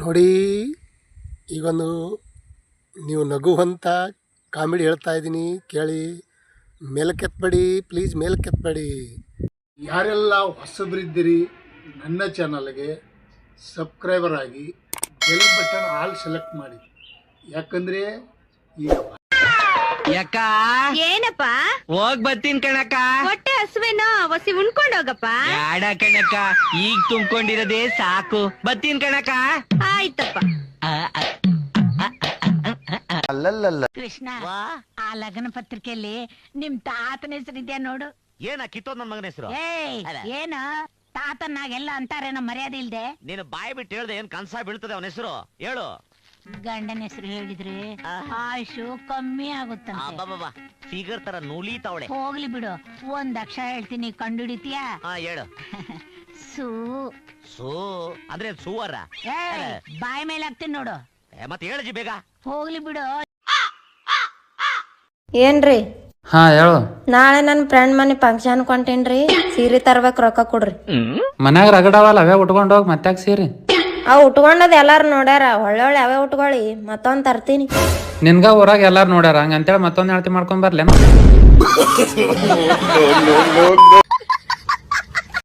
ನೋಡಿ, ಈಗೊಂದು ನೀವು ನಗುವಂಥ ಕಾಮಿಡಿ ಹೇಳ್ತಾ ಇದ್ದೀನಿ. ಕೇಳಿ, ಮೇಲಕ್ಕೆತ್ಬೇಡಿ ಪ್ಲೀಸ್ ಮೇಲಕ್ಕೆತ್ಬೇಡಿ. ಯಾರೆಲ್ಲ ಹೊಸಬರಿದ್ದೀರಿ, ನನ್ನ ಚಾನಲ್ಗೆ ಸಬ್ಸ್ಕ್ರೈಬರ್ ಆಗಿ ಬೆಲ್ ಬಟನ್ ಆಲ್ ಸೆಲೆಕ್ಟ್ ಮಾಡಿ. ಯಾಕಂದರೆ ಈಗ ಯಾಕ? ಏನಪ್ಪ? ಹೋಗ್ ಬರ್ತೀನಿ ಕಣಕ್ಕ. ಹೊಟ್ಟೆ ಹಸುವೇನೋ ಒಸಿ ಉಣ್ಕೊಂಡ್ ಹೋಗಪ್ಪ ಬೇಡ ಕಣಕ್ಕ? ಈಗ ತುಂಬ್ಕೊಂಡಿರೋದೇ ಸಾಕು. ಬರ್ತೀನಿ ಕಣಕ್ಕ. ಆಯ್ತಪ್ಪ. ಆ, ಆ, ಕೃಷ್ಣ ಆ ಲಗ್ನ ಪತ್ರಿಕೆಯಲ್ಲಿ ನಿಮ್ ತಾತನ ಹೆಸರಿದ್ಯಾ ನೋಡು. ಏನ ಕಿತ್ತೋ ನನ್ ಮಗನ ಹೆಸರು? ಏನ ಏನು? ತಾತನಾಗೆಲ್ಲ ಅಂತಾರೇನೋ ಮರ್ಯಾದೆ ಇಲ್ದೆ? ನೀನು ಬಾಯಿ ಬಿಟ್ಟು ಹೇಳ್ದೆ ಏನ್ ಕನ್ಸ ಬೀಳ್ತದೆ ಅವನ ಹೆಸರು? ಹೇಳು. ಗಂಡನ ಹೆಸರು ಹೇಳಿದ್ರೆ ಆಯುಷು ಕಮ್ಮಿ ಆಗುತ್ತೆ ಅಬ್ಬಬ್ಬಬ್ಬ ಫಿಗರ್ ತರ ನುಳಿತಾವಳೆ ಹೋಗ್ಲಿ ಬಿಡು ಒಂದ್ ಅಕ್ಷರ ಹೇಳ್ತೀನಿ ಕಂಡುಹಿಡಿತೀಯಾ? ಹಾ ಹೇಳು. ಸೂ. ಸೂ ಅಂದ್ರೆ ಸೂವರ. ಏಯ್ ಬಾಯಿ ಮೇಲೆ ಹಾಕ್ತೀನಿ ನೋಡು. ಮತ್ತೆ ಹೇಳಜಿ ಬೇಗ. ಹೋಗ್ಲಿ ಬಿಡು. ಏನ್ರಿ? ಹಾ ಹೇಳು. ನಾಳೆ ನನ್ನ ಫ್ರೆಂಡ್ ಮನೆ ಫಂಕ್ಷನ್ ಕೊಂಟೇನ್ರಿ ಸೀರೆ ತರ್ಬೇಕು ರೊಕ್ಕ ಕೊಡ್ರಿ. ಮನ್ಯಾಗ ರಗಡವಲ್ಲ ಅವೇ ಉಟ್ಕೊಂಡು ಹೋಗಿ ಮತ್ತ್ಯಾಕ್ ಸೀರಿ. ಅವ್ ಉಟ್ಕೊಂಡದ್ ಎಲ್ಲಾರು ನೋಡ್ಯಾರ ಒಳ್ಳೊಳ್ಳೆ ಅವೇ ಉಟ್ಕೊಳ್ಳಿ ಮತ್ತೊಂದ್ ತರ್ತೀನಿ. ನಿನ್ಗ ಊರಾಗ ಎಲ್ಲಾರು ನೋಡ್ಯಾರ ಹಂಗಂತೇಳಿ ಮತ್ತೊಂದ್ ಹೇಳ್ತಿ ಮಾಡ್ಕೊಂಡ್ ಬರ್ಲೇನು?